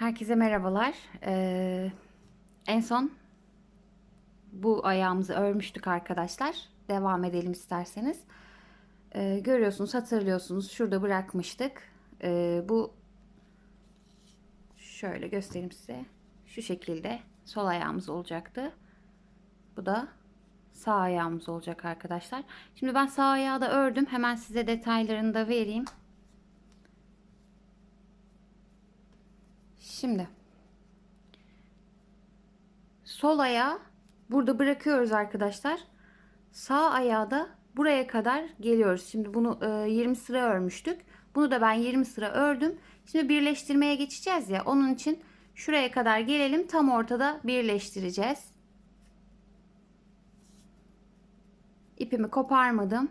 Herkese merhabalar. Ee, en son bu ayağımızı örmüştük arkadaşlar. Devam edelim isterseniz. Ee, görüyorsunuz, hatırlıyorsunuz. Şurada bırakmıştık. Ee, bu şöyle göstereyim size. Şu şekilde sol ayağımız olacaktı. Bu da sağ ayağımız olacak arkadaşlar. Şimdi ben sağ ayağı da ördüm. Hemen size detaylarını da vereyim. Şimdi sol ayağı burada bırakıyoruz arkadaşlar. Sağ ayağı da buraya kadar geliyoruz. Şimdi bunu e, 20 sıra örmüştük. Bunu da ben 20 sıra ördüm. Şimdi birleştirmeye geçeceğiz ya. Onun için şuraya kadar gelelim. Tam ortada birleştireceğiz. İpimi koparmadım.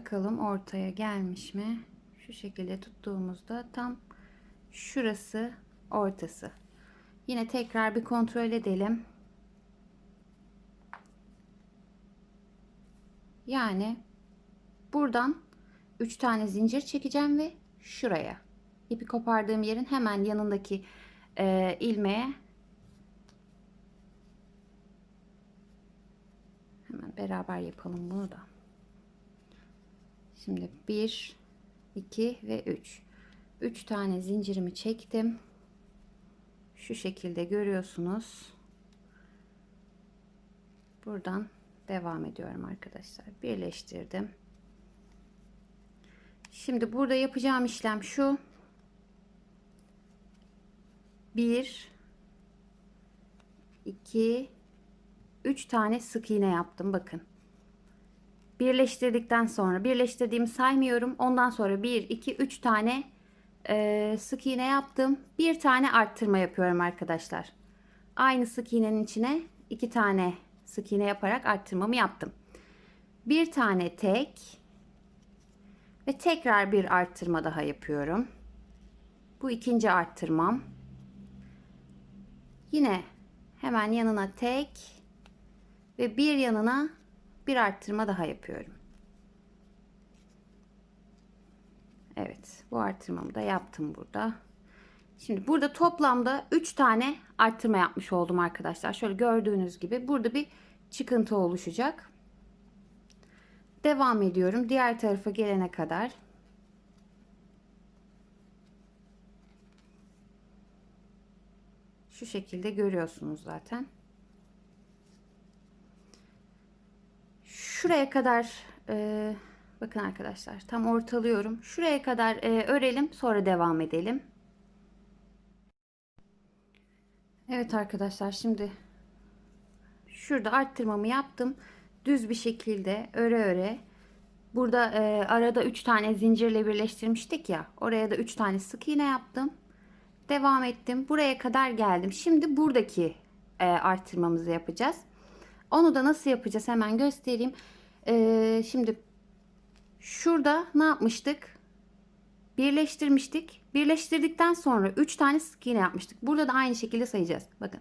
Bakalım ortaya gelmiş mi? Şu şekilde tuttuğumuzda tam şurası ortası. Yine tekrar bir kontrol edelim. Yani buradan 3 tane zincir çekeceğim ve şuraya ipi kopardığım yerin hemen yanındaki e, ilmeğe hemen beraber yapalım bunu da. Şimdi 1 2 ve 3 3 tane zincirimi çektim. Şu şekilde görüyorsunuz. Buradan devam ediyorum arkadaşlar. Birleştirdim. Şimdi burada yapacağım işlem şu. 1 2 3 tane sık iğne yaptım bakın birleştirdikten sonra birleştirdiğimi saymıyorum. Ondan sonra 1, 2, 3 tane e, sık iğne yaptım. Bir tane arttırma yapıyorum arkadaşlar. Aynı sık iğnenin içine iki tane sık iğne yaparak arttırmamı yaptım. Bir tane tek ve tekrar bir arttırma daha yapıyorum. Bu ikinci arttırmam. Yine hemen yanına tek ve bir yanına bir arttırma daha yapıyorum. Evet, bu arttırmamı da yaptım burada. Şimdi burada toplamda 3 tane arttırma yapmış oldum arkadaşlar. Şöyle gördüğünüz gibi burada bir çıkıntı oluşacak. Devam ediyorum diğer tarafa gelene kadar. Şu şekilde görüyorsunuz zaten. Şuraya kadar e, bakın arkadaşlar tam ortalıyorum. Şuraya kadar e, örelim sonra devam edelim. Evet arkadaşlar şimdi şurada arttırmamı yaptım. Düz bir şekilde öre öre. Burada e, arada 3 tane zincirle birleştirmiştik ya. Oraya da 3 tane sık iğne yaptım. Devam ettim. Buraya kadar geldim. Şimdi buradaki e, arttırmamızı yapacağız. Onu da nasıl yapacağız hemen göstereyim. Ee, şimdi şurada ne yapmıştık? Birleştirmiştik. Birleştirdikten sonra 3 tane sık iğne yapmıştık. Burada da aynı şekilde sayacağız. Bakın.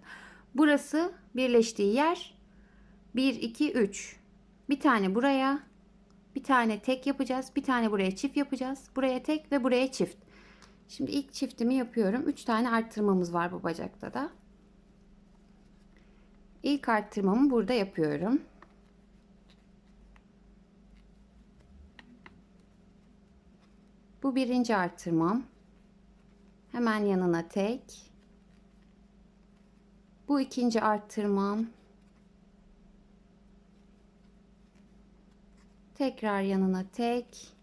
Burası birleştiği yer. 1 2 3. Bir tane buraya, bir tane tek yapacağız. Bir tane buraya çift yapacağız. Buraya tek ve buraya çift. Şimdi ilk çiftimi yapıyorum. 3 tane arttırmamız var bu bacakta da. İlk arttırmamı burada yapıyorum. Bu birinci arttırmam. Hemen yanına tek. Bu ikinci arttırmam. Tekrar yanına tek.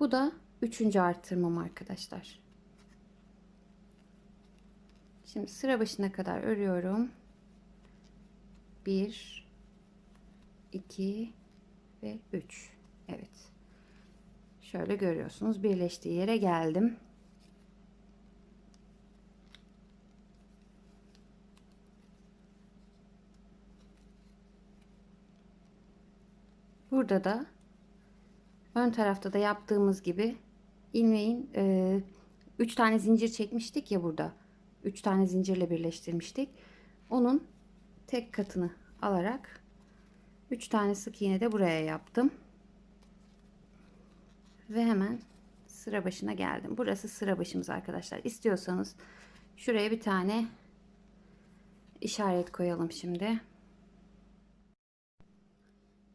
Bu da üçüncü arttırmam arkadaşlar. Şimdi sıra başına kadar örüyorum. 1 2 ve 3. Evet. Şöyle görüyorsunuz birleştiği yere geldim. Burada da ön tarafta da yaptığımız gibi ilmeğin 3 e, tane zincir çekmiştik ya burada. 3 tane zincirle birleştirmiştik. Onun tek katını alarak 3 tane sık iğne de buraya yaptım. Ve hemen sıra başına geldim. Burası sıra başımız arkadaşlar. İstiyorsanız şuraya bir tane işaret koyalım şimdi.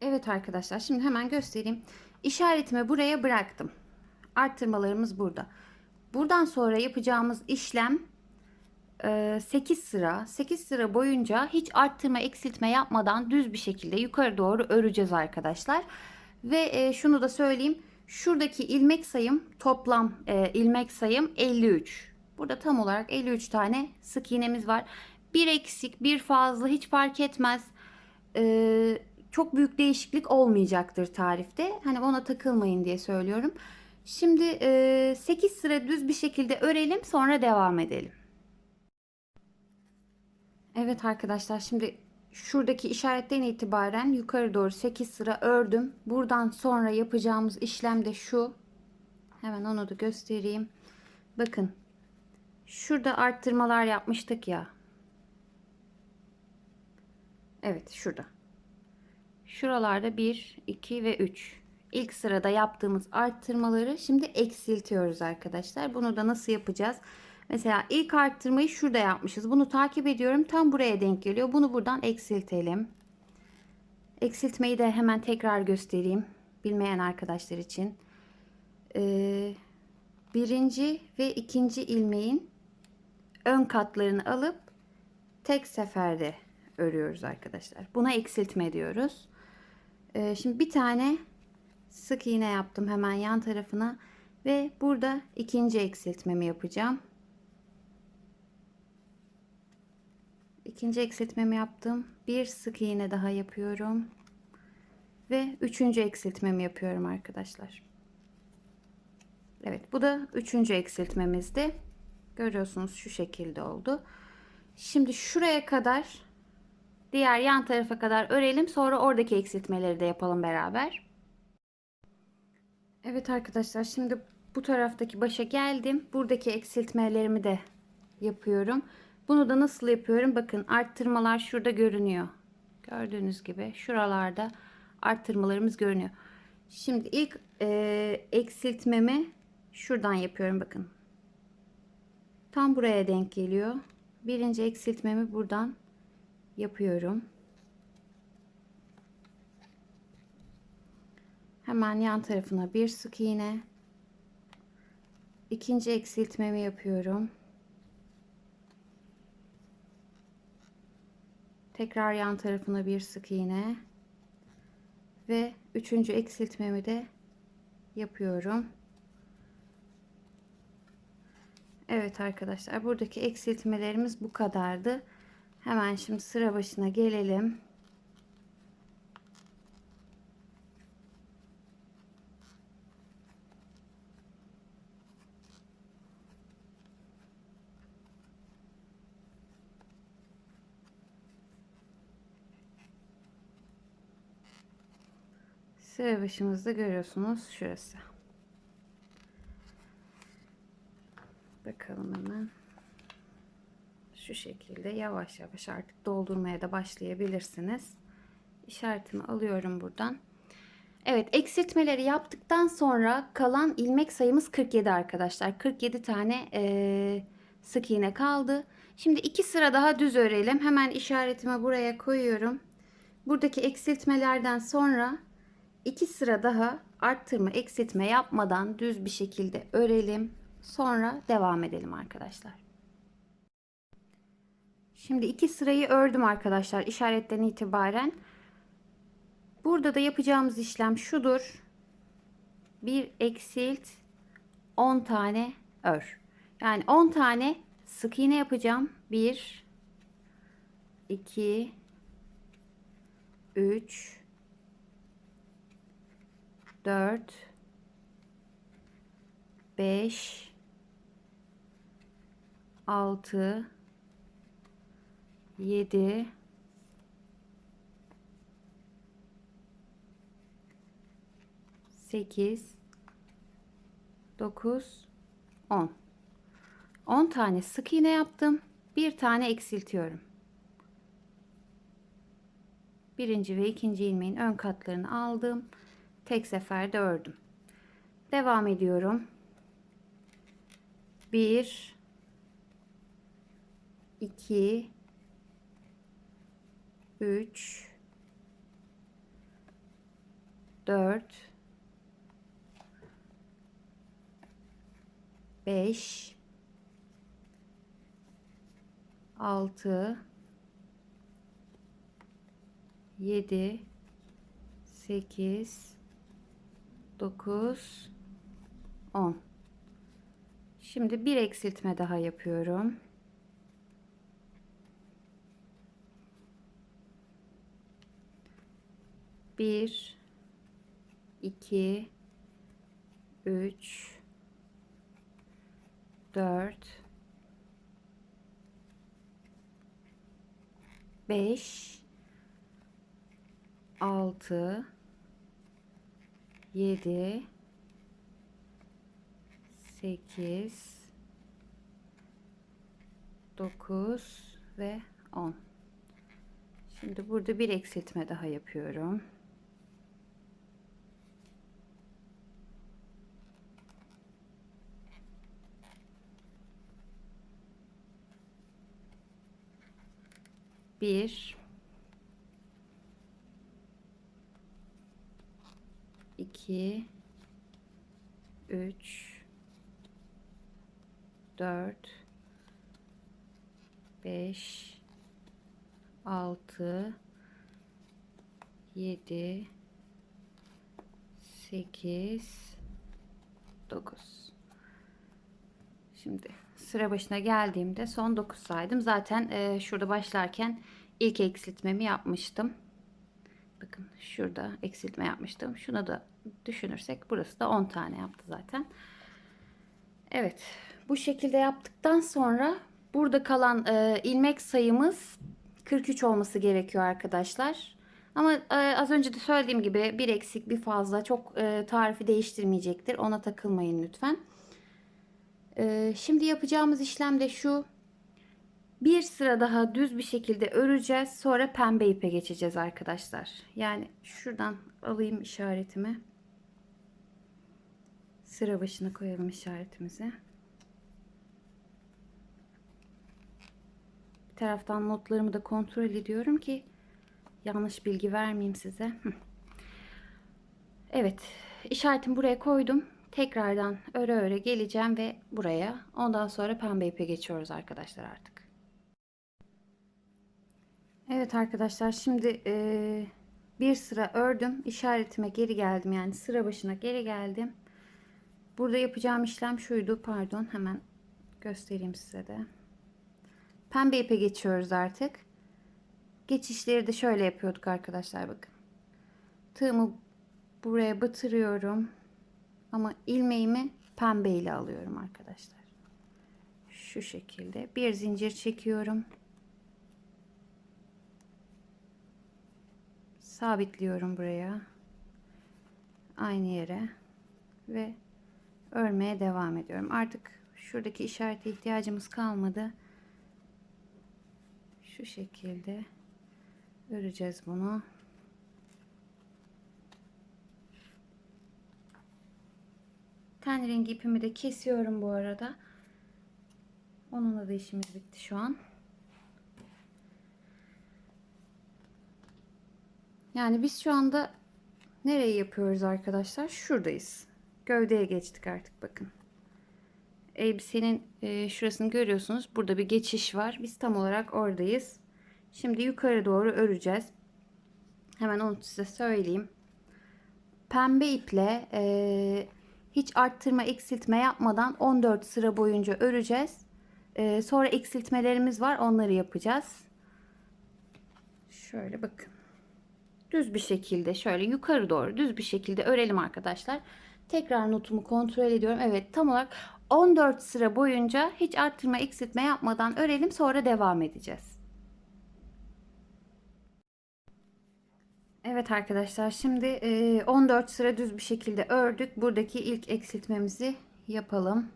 Evet arkadaşlar şimdi hemen göstereyim. İşaretimi buraya bıraktım. Arttırmalarımız burada. Buradan sonra yapacağımız işlem 8 sıra 8 sıra boyunca hiç arttırma eksiltme yapmadan düz bir şekilde yukarı doğru öreceğiz arkadaşlar. Ve şunu da söyleyeyim. Şuradaki ilmek sayım toplam ilmek sayım 53. Burada tam olarak 53 tane sık iğnemiz var. Bir eksik bir fazla hiç fark etmez. Çok büyük değişiklik olmayacaktır tarifte. Hani ona takılmayın diye söylüyorum. Şimdi 8 sıra düz bir şekilde örelim sonra devam edelim. Evet arkadaşlar şimdi şuradaki işaretten itibaren yukarı doğru 8 sıra ördüm. Buradan sonra yapacağımız işlem de şu. Hemen onu da göstereyim. Bakın. Şurada arttırmalar yapmıştık ya. Evet şurada. Şuralarda 1, 2 ve 3. İlk sırada yaptığımız arttırmaları şimdi eksiltiyoruz arkadaşlar. Bunu da nasıl yapacağız? Mesela ilk arttırmayı şurada yapmışız. Bunu takip ediyorum. Tam buraya denk geliyor. Bunu buradan eksiltelim. Eksiltmeyi de hemen tekrar göstereyim. Bilmeyen arkadaşlar için. Ee, birinci ve ikinci ilmeğin ön katlarını alıp tek seferde örüyoruz arkadaşlar. Buna eksiltme diyoruz. Ee, şimdi bir tane sık iğne yaptım hemen yan tarafına ve burada ikinci eksiltmemi yapacağım. İkinci eksiltmemi yaptım. Bir sık iğne daha yapıyorum. Ve üçüncü eksiltmemi yapıyorum arkadaşlar. Evet bu da üçüncü eksiltmemizdi. Görüyorsunuz şu şekilde oldu. Şimdi şuraya kadar diğer yan tarafa kadar örelim. Sonra oradaki eksiltmeleri de yapalım beraber. Evet arkadaşlar şimdi bu taraftaki başa geldim. Buradaki eksiltmelerimi de yapıyorum. Bunu da nasıl yapıyorum? Bakın arttırmalar şurada görünüyor. Gördüğünüz gibi şuralarda arttırmalarımız görünüyor. Şimdi ilk e, eksiltmemi şuradan yapıyorum bakın. Tam buraya denk geliyor. Birinci eksiltmemi buradan yapıyorum. Hemen yan tarafına bir sık iğne. İkinci eksiltmemi yapıyorum. Tekrar yan tarafına bir sık iğne. Ve üçüncü eksiltmemi de yapıyorum. Evet arkadaşlar buradaki eksiltmelerimiz bu kadardı. Hemen şimdi sıra başına gelelim. Sıra başımızda görüyorsunuz şurası. Bakalım hemen. Şu şekilde yavaş yavaş artık doldurmaya da başlayabilirsiniz. İşaretimi alıyorum buradan. Evet eksiltmeleri yaptıktan sonra kalan ilmek sayımız 47 arkadaşlar. 47 tane e, sık iğne kaldı. Şimdi iki sıra daha düz örelim. Hemen işaretimi buraya koyuyorum. Buradaki eksiltmelerden sonra iki sıra daha arttırma eksiltme yapmadan düz bir şekilde örelim. Sonra devam edelim arkadaşlar. Şimdi iki sırayı ördüm arkadaşlar işaretten itibaren. Burada da yapacağımız işlem şudur. Bir eksilt 10 tane ör. Yani 10 tane sık iğne yapacağım. 1 2 3 4 5 6 7 8 9 10 10 tane sık iğne yaptım. Bir tane eksiltiyorum. Birinci ve ikinci ilmeğin ön katlarını aldım. Tek seferde ördüm. Devam ediyorum. 1 2 3 4 5 6 7 8 9 10 Şimdi bir eksiltme daha yapıyorum. Bir, iki, üç, dört, beş, altı, yedi, sekiz, dokuz ve on. Şimdi burada bir eksiltme daha yapıyorum. Bir, iki, üç, dört, beş, altı, yedi, sekiz, dokuz. Şimdi sıra başına geldiğimde son 9 saydım. Zaten e, şurada başlarken ilk eksiltmemi yapmıştım. Bakın şurada eksiltme yapmıştım. Şuna da düşünürsek burası da 10 tane yaptı zaten. Evet bu şekilde yaptıktan sonra burada kalan e, ilmek sayımız 43 olması gerekiyor arkadaşlar. Ama e, az önce de söylediğim gibi bir eksik bir fazla çok e, tarifi değiştirmeyecektir. Ona takılmayın lütfen. E, şimdi yapacağımız işlem de şu. Bir sıra daha düz bir şekilde öreceğiz. Sonra pembe ipe geçeceğiz arkadaşlar. Yani şuradan alayım işaretimi. Sıra başına koyalım işaretimizi. Bir taraftan notlarımı da kontrol ediyorum ki yanlış bilgi vermeyeyim size. Evet, işaretimi buraya koydum. Tekrardan öre öre geleceğim ve buraya. Ondan sonra pembe ipe geçiyoruz arkadaşlar artık. Evet arkadaşlar şimdi e, bir sıra ördüm. İşaretime geri geldim. Yani sıra başına geri geldim. Burada yapacağım işlem şuydu. Pardon hemen göstereyim size de. Pembe ipe geçiyoruz artık. Geçişleri de şöyle yapıyorduk arkadaşlar bakın. Tığımı buraya batırıyorum. Ama ilmeğimi pembe ile alıyorum arkadaşlar. Şu şekilde bir zincir çekiyorum. Sabitliyorum buraya. Aynı yere ve örmeye devam ediyorum. Artık şuradaki işarete ihtiyacımız kalmadı. Şu şekilde öreceğiz bunu. Ten rengi ipimi de kesiyorum bu arada. Onunla da işimiz bitti şu an. Yani biz şu anda nereye yapıyoruz arkadaşlar? Şuradayız. Gövdeye geçtik artık bakın. Elbisenin e, şurasını görüyorsunuz. Burada bir geçiş var. Biz tam olarak oradayız. Şimdi yukarı doğru öreceğiz. Hemen onu size söyleyeyim. Pembe iple e, hiç arttırma eksiltme yapmadan 14 sıra boyunca öreceğiz. E, sonra eksiltmelerimiz var. Onları yapacağız. Şöyle bakın. Düz bir şekilde şöyle yukarı doğru düz bir şekilde örelim arkadaşlar. Tekrar notumu kontrol ediyorum. Evet tam olarak 14 sıra boyunca hiç arttırma eksiltme yapmadan örelim sonra devam edeceğiz. Evet arkadaşlar şimdi e, 14 sıra düz bir şekilde ördük. Buradaki ilk eksiltmemizi yapalım.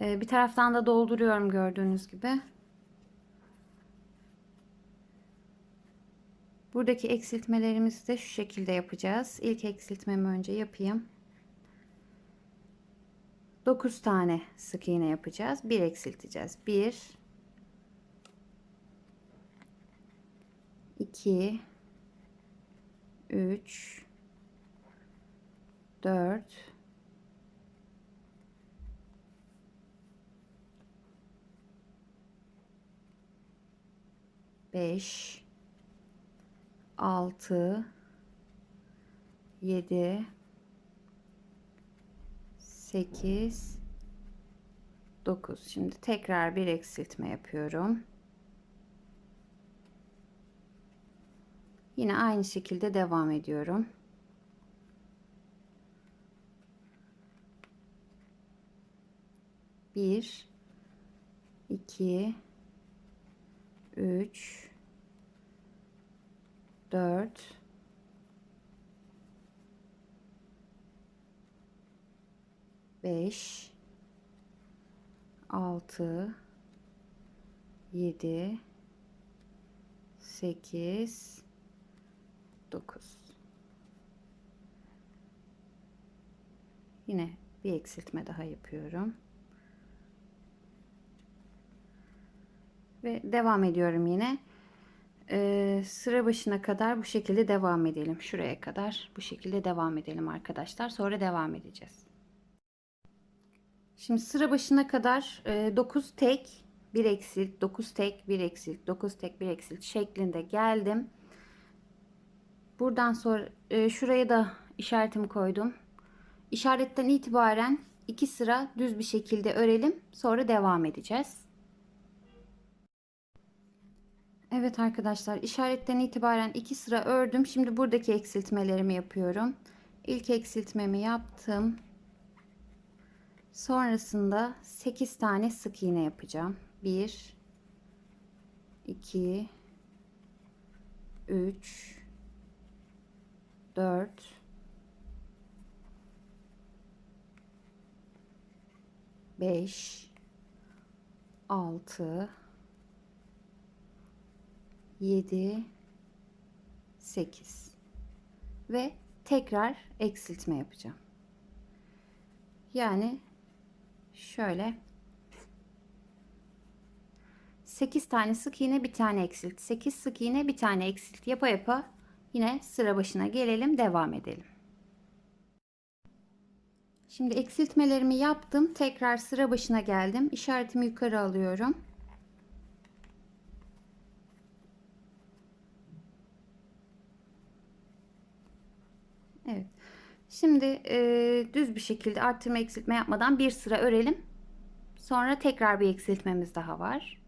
Bir taraftan da dolduruyorum gördüğünüz gibi. Buradaki eksiltmelerimizi de şu şekilde yapacağız. İlk eksiltmemi önce yapayım. 9 tane sık iğne yapacağız. Bir eksilteceğiz. 1 2 3 4 5 6 7 8 9 şimdi tekrar bir eksiltme yapıyorum. Yine aynı şekilde devam ediyorum. Bir iki üç dört 5 6 7 8 9 Yine bir eksiltme daha yapıyorum. Ve devam ediyorum yine. Ee, sıra başına kadar bu şekilde devam edelim. Şuraya kadar bu şekilde devam edelim arkadaşlar. Sonra devam edeceğiz. Şimdi sıra başına kadar 9 e, tek 1 eksilt 9 tek 1 eksilt 9 tek 1 eksilt şeklinde geldim. Buradan sonra e, şuraya da işaretimi koydum. İşaretten itibaren 2 sıra düz bir şekilde örelim. Sonra devam edeceğiz. Evet arkadaşlar işaretten itibaren 2 sıra ördüm. Şimdi buradaki eksiltmelerimi yapıyorum. İlk eksiltmemi yaptım. Sonrasında 8 tane sık iğne yapacağım. 1 2 3 4 5 6 7 8 ve tekrar eksiltme yapacağım. Yani şöyle. 8 tane sık iğne bir tane eksilt. 8 sık iğne bir tane eksilt. Yapa yapa yine sıra başına gelelim devam edelim. Şimdi eksiltmelerimi yaptım. Tekrar sıra başına geldim. İşaretimi yukarı alıyorum Evet Şimdi e, düz bir şekilde arttırma eksiltme yapmadan bir sıra örelim. Sonra tekrar bir eksiltmemiz daha var.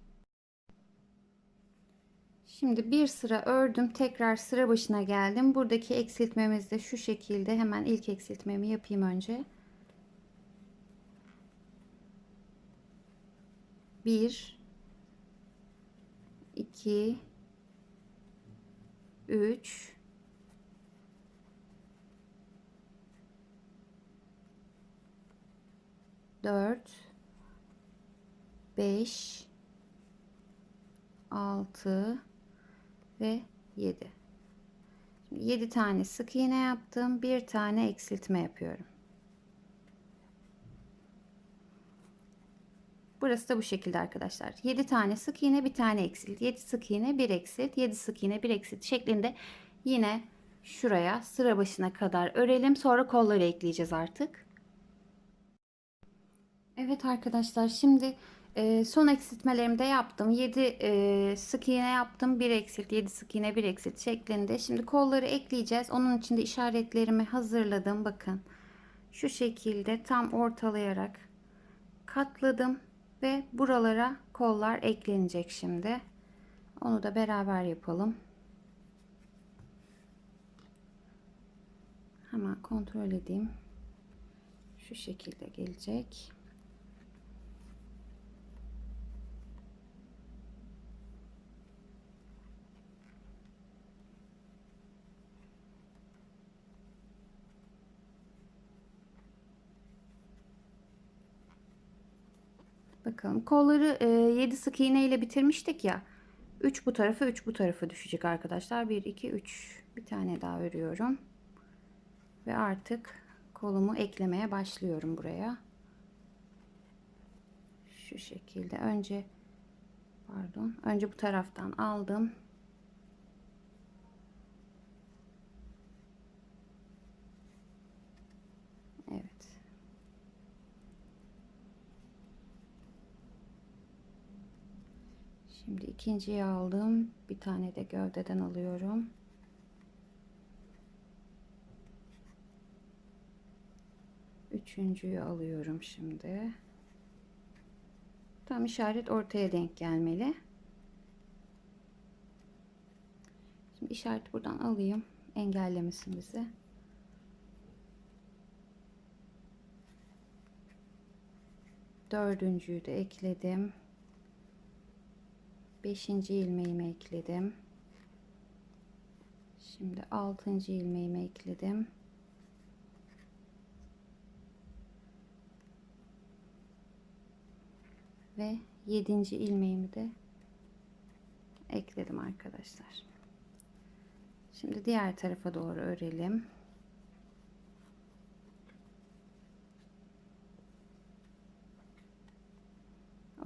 Şimdi bir sıra ördüm. Tekrar sıra başına geldim. Buradaki eksiltmemiz de şu şekilde. Hemen ilk eksiltmemi yapayım önce. Bir, iki, üç, 4 5 6 ve 7 Şimdi 7 tane sık iğne yaptım bir tane eksiltme yapıyorum Burası da bu şekilde arkadaşlar. 7 tane sık iğne, bir tane eksilt. 7 sık iğne, bir eksilt. 7 sık iğne, bir eksilt şeklinde yine şuraya sıra başına kadar örelim. Sonra kolları ekleyeceğiz artık. Evet arkadaşlar şimdi e, son eksiltmelerimi de yaptım. 7 e, sık iğne yaptım. 1 eksilt 7 sık iğne 1 eksilt şeklinde. Şimdi kolları ekleyeceğiz. Onun için de işaretlerimi hazırladım. Bakın şu şekilde tam ortalayarak katladım. Ve buralara kollar eklenecek şimdi. Onu da beraber yapalım. Hemen kontrol edeyim. Şu şekilde gelecek. Bakalım kolları 7 sık iğne ile bitirmiştik ya. 3 bu tarafa 3 bu tarafa düşecek arkadaşlar. 1 2 3 bir tane daha örüyorum. Ve artık kolumu eklemeye başlıyorum buraya. Şu şekilde önce pardon önce bu taraftan aldım. Evet. Şimdi ikinciyi aldım. Bir tane de gövdeden alıyorum. Üçüncüyü alıyorum şimdi. Tam işaret ortaya denk gelmeli. Şimdi işareti buradan alayım. Engellemesin bizi. Dördüncüyü de ekledim. Beşinci ilmeğimi ekledim. Şimdi altıncı ilmeğimi ekledim. Ve yedinci ilmeğimi de ekledim arkadaşlar. Şimdi diğer tarafa doğru örelim.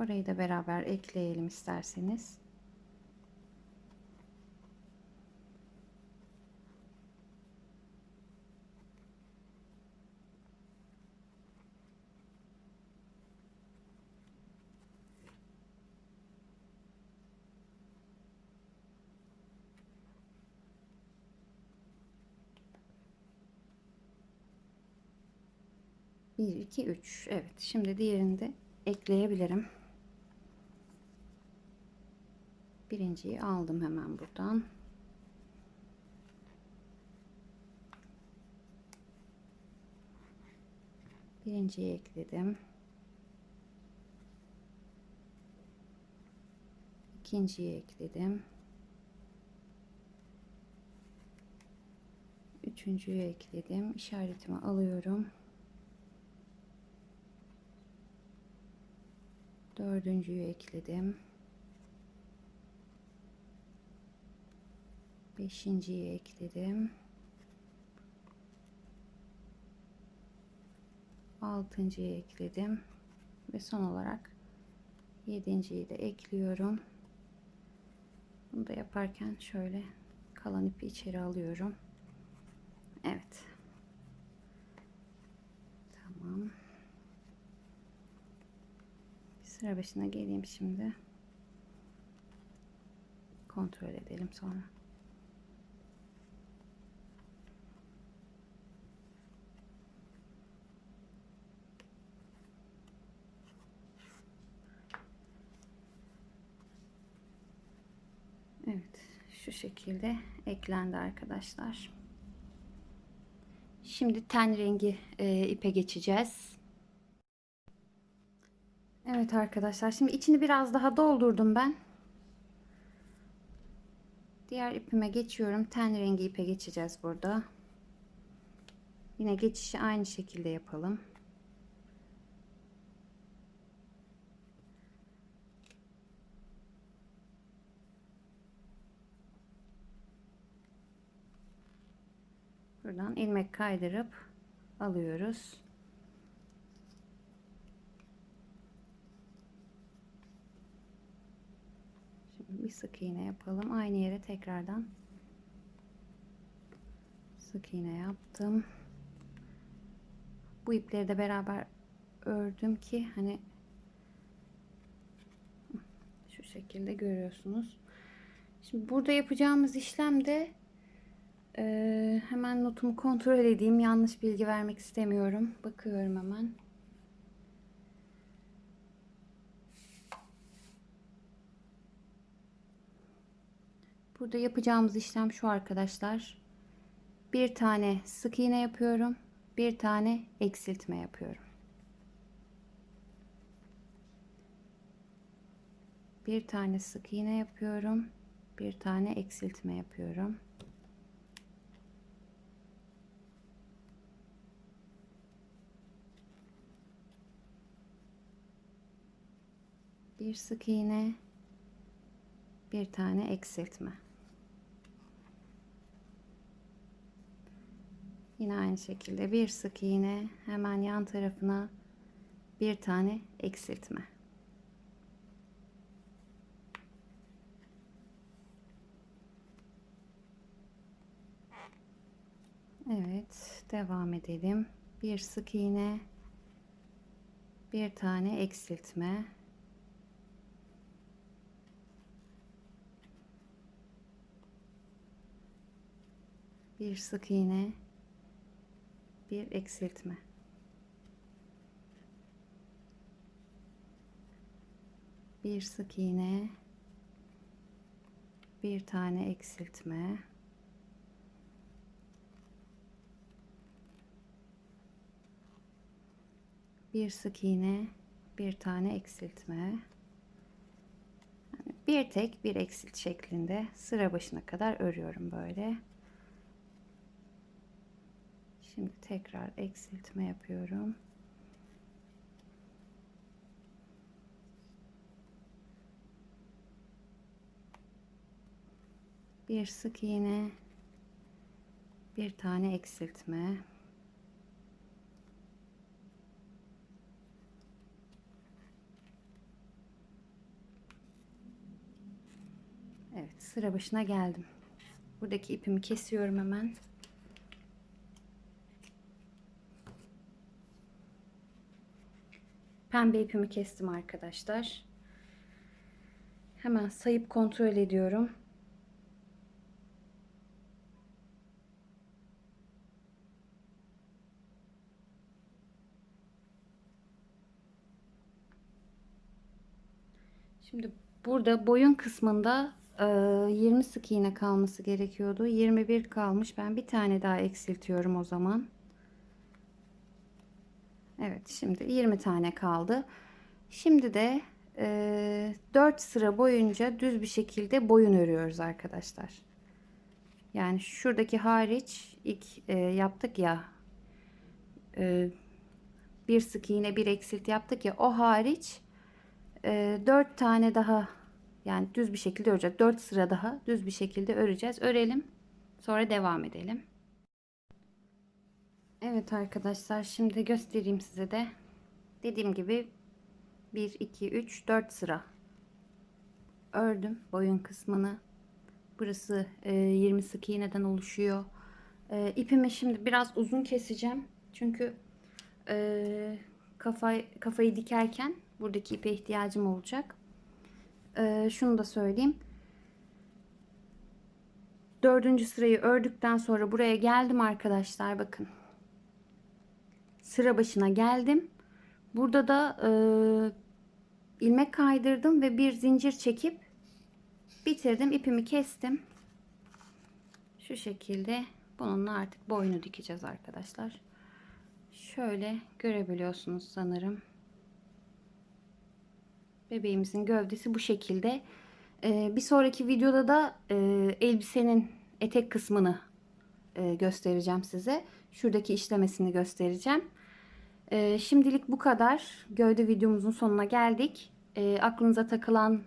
Orayı da beraber ekleyelim isterseniz. Bir, iki, üç. Evet. Şimdi diğerini de ekleyebilirim. Birinciyi aldım hemen buradan. Birinciyi ekledim. İkinciyi ekledim. Üçüncüyü ekledim. İşaretimi alıyorum. Dördüncüyü ekledim. Beşinciyi ekledim. Altıncıyı ekledim. Ve son olarak yedinciyi de ekliyorum. Bunu da yaparken şöyle kalan ipi içeri alıyorum. Evet. Tamam. Bir sıra başına geleyim şimdi. Kontrol edelim sonra. Evet şu şekilde eklendi arkadaşlar. Şimdi ten rengi e, ipe geçeceğiz. Evet arkadaşlar şimdi içini biraz daha doldurdum ben. Diğer ipime geçiyorum. Ten rengi ipe geçeceğiz burada. Yine geçişi aynı şekilde yapalım. Buradan ilmek kaydırıp alıyoruz. Şimdi bir sık iğne yapalım. Aynı yere tekrardan sık iğne yaptım. Bu ipleri de beraber ördüm ki hani şu şekilde görüyorsunuz. Şimdi burada yapacağımız işlemde ee, hemen notumu kontrol edeyim. Yanlış bilgi vermek istemiyorum. Bakıyorum hemen. Burada yapacağımız işlem şu arkadaşlar. Bir tane sık iğne yapıyorum. Bir tane eksiltme yapıyorum. Bir tane sık iğne yapıyorum. Bir tane eksiltme yapıyorum. Bir sık iğne. Bir tane eksiltme. Yine aynı şekilde bir sık iğne hemen yan tarafına bir tane eksiltme. Evet, devam edelim. Bir sık iğne, bir tane eksiltme. Bir sık iğne, bir eksiltme. Bir sık iğne, bir tane eksiltme. Bir sık iğne, bir tane eksiltme. Bir tek bir eksilt şeklinde sıra başına kadar örüyorum böyle. Şimdi tekrar eksiltme yapıyorum. Bir sık iğne, bir tane eksiltme. Evet, sıra başına geldim. Buradaki ipimi kesiyorum hemen. Pembe ipimi kestim arkadaşlar. Hemen sayıp kontrol ediyorum. Şimdi burada boyun kısmında e, 20 sık iğne kalması gerekiyordu. 21 kalmış. Ben bir tane daha eksiltiyorum o zaman. Evet şimdi 20 tane kaldı. Şimdi de e, 4 sıra boyunca düz bir şekilde boyun örüyoruz arkadaşlar. Yani şuradaki hariç ilk e, yaptık ya e, bir sık iğne bir eksilt yaptık ya o hariç e, 4 tane daha yani düz bir şekilde öreceğiz. 4 sıra daha düz bir şekilde öreceğiz. Örelim. Sonra devam edelim. Evet arkadaşlar şimdi göstereyim size de. Dediğim gibi 1 2 3 4 sıra ördüm boyun kısmını. Burası e, 20 sık iğneden oluşuyor. E, ipimi şimdi biraz uzun keseceğim. Çünkü e, kafayı, kafayı dikerken buradaki ipe ihtiyacım olacak. E, şunu da söyleyeyim. Dördüncü sırayı ördükten sonra buraya geldim arkadaşlar bakın sıra başına geldim. Burada da e, ilmek kaydırdım ve bir zincir çekip bitirdim. İpimi kestim. Şu şekilde bununla artık boynu dikeceğiz arkadaşlar. Şöyle görebiliyorsunuz sanırım. Bebeğimizin gövdesi bu şekilde. Ee, bir sonraki videoda da e, elbisenin etek kısmını e, göstereceğim size. Şuradaki işlemesini göstereceğim. E, şimdilik bu kadar. Gövde videomuzun sonuna geldik. E, aklınıza takılan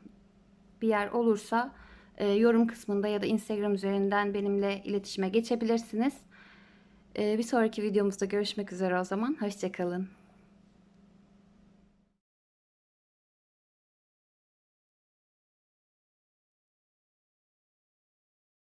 bir yer olursa e, yorum kısmında ya da Instagram üzerinden benimle iletişime geçebilirsiniz. E, bir sonraki videomuzda görüşmek üzere o zaman. Hoşçakalın.